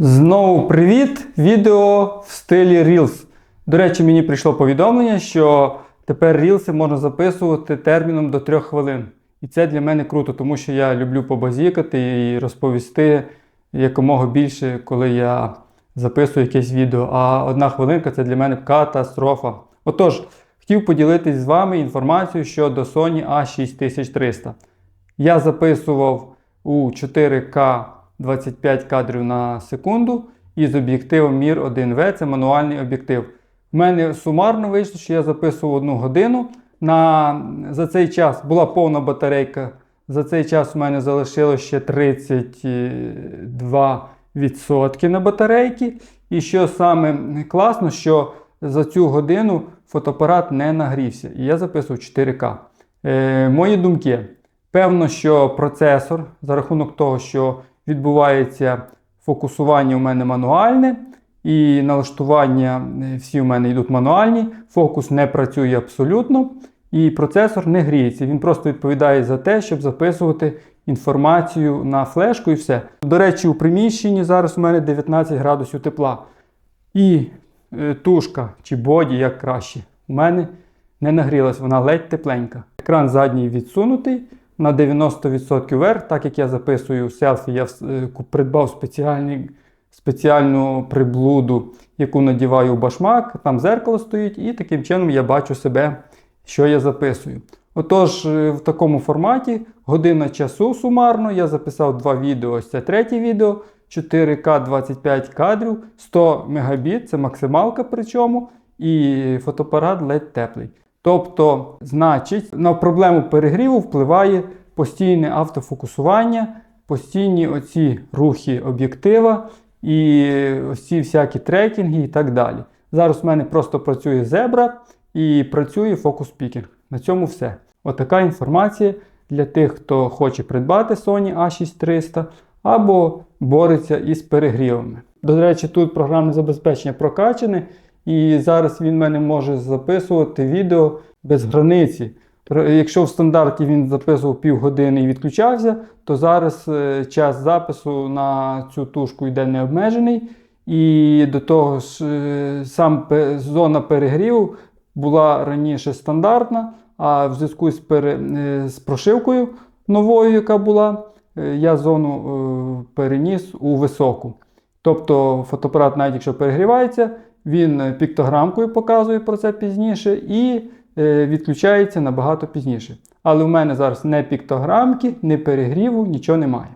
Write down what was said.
Знову привіт! Відео в стилі Reels. До речі, мені прийшло повідомлення, що тепер Reels можна записувати терміном до 3 хвилин. І це для мене круто, тому що я люблю побазікати і розповісти якомога більше, коли я записую якесь відео. А одна хвилинка це для мене катастрофа. Отож, хотів поділитись з вами інформацією щодо Sony A6300. Я записував у 4К 25 кадрів на секунду із об'єктивом Mir 1V, це мануальний об'єктив. У мене сумарно вийшло, що я записував одну годину. На, за цей час була повна батарейка. За цей час у мене залишилося ще 32% на батарейки. І що саме класно, що за цю годину фотоапарат не нагрівся. І я записував 4К. Е, мої думки. Певно, що процесор за рахунок того, що відбувається фокусування у мене мануальне, і налаштування е, всі у мене йдуть мануальні, фокус не працює абсолютно, і процесор не гріється. Він просто відповідає за те, щоб записувати інформацію на флешку і все. До речі, у приміщенні зараз у мене 19 градусів тепла. І е, тушка чи боді, як краще, у мене не нагрілась, вона ледь тепленька. Екран задній відсунутий на 90% вверх, так як я записую селфі, я е, придбав спеціальний, спеціальну приблуду, яку надіваю в башмак, там зеркало стоїть, і таким чином я бачу себе, що я записую. Отож, е, в такому форматі година часу сумарно, я записав два відео, ось це третє відео. 4К 25 кадрів, 100 Мбіт, це максималка причому, і фотоапарат ледь теплий. Тобто, значить, на проблему перегріву впливає постійне автофокусування, постійні оці рухи об'єктива і ось всякі трекінги і так далі. Зараз у мене просто працює зебра і працює фокус пікінг. На цьому все. Отака інформація для тих, хто хоче придбати Sony A6300 або бореться із перегрівами. До речі, тут програмне забезпечення прокачане. І зараз він мене може записувати відео без границі. Якщо в стандарті він записував півгодини і відключався, то зараз е, час запису на цю тушку йде необмежений. І до того ж, е, сам зона перегріву була раніше стандартна, а в зв'язку з, пере... Е, з прошивкою новою, яка була, я зону переніс у високу. Тобто фотоапарат, навіть якщо перегрівається, він піктограмкою показує про це пізніше і е, відключається набагато пізніше. Але в мене зараз не піктограмки, не перегріву, нічого немає.